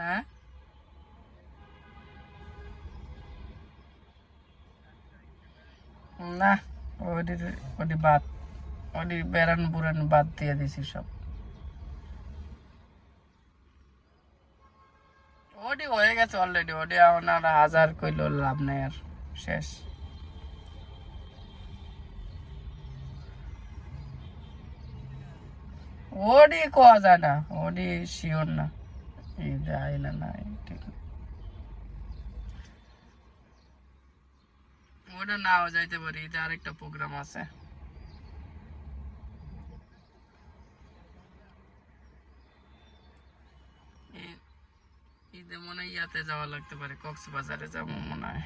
হ্যাঁ? না ওটির ওটি বাদ ওটি বেড়ান বুড়ান বাদ দিয়ে দিছি সব। ওটি হয়ে গেছে অলরেডি ওটি এখন আর হাজার কইল লাভ নাই আর, শেষ। ওডি কোয়া যায় না, ওডি শিওর না। এই যায় না ওটা নাও, যাইতে পারি। এটা আরেকটা প্রোগ্রাম আছে। ঈদে মনে হয় ইয়াতে যাওয়া লাগতে পারে। কক্সবাজারে যাব মনে হয়।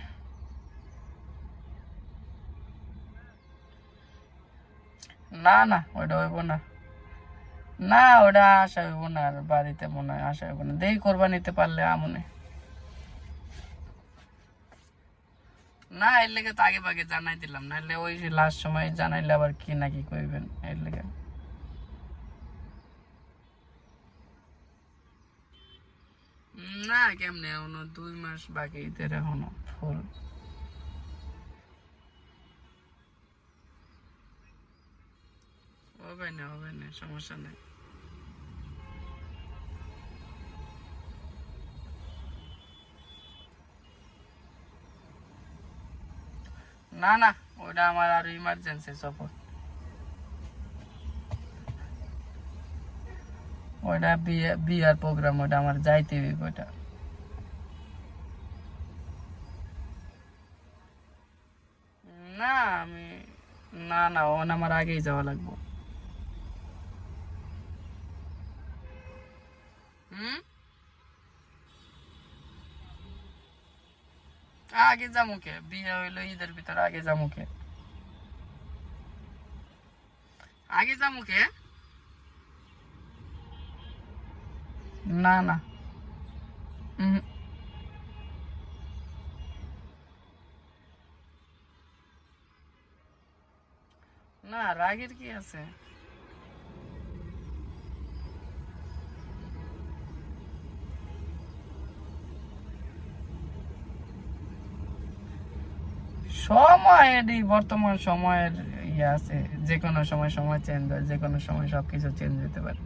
না না ওটা হইব না। না, ওটা আশা হইব না, আর বাড়িতে মনে হয় আশা হইব না। দেই করবা নিতে পারলে আমনে। না, এর লেগে তো আগে ভাগে জানাই দিলাম, নাহলে ওই লাস্ট সময় জানাইলে আবার কি না কি কইবেন, এর লেগে। না, কেমনে? এখনও দুই মাস বাকি ঈদের এখনও, ফুল। হবে না হবে সমস্যা নেই। না না, ওটা আমার আর ইমার্জেন্সি সফর ওটা বিয়ে, বিয়ার প্রোগ্রাম ওটা আমার যাইতে হইব ওটা না, আমি, না না ওন আমার আগেই যাওয়া লাগবে। আগে যামুকে বিয়ে হইল ঈদের ভিতর আগে যামুকে আগে যামুকে না না উম, না রাগের কি আছে সময় এই বর্তমান সময়ের ইয়ে আছে যে কোনো সময় সময় চেঞ্জ হয় যে কোনো সময় সব কিছু চেঞ্জ হতে পারে।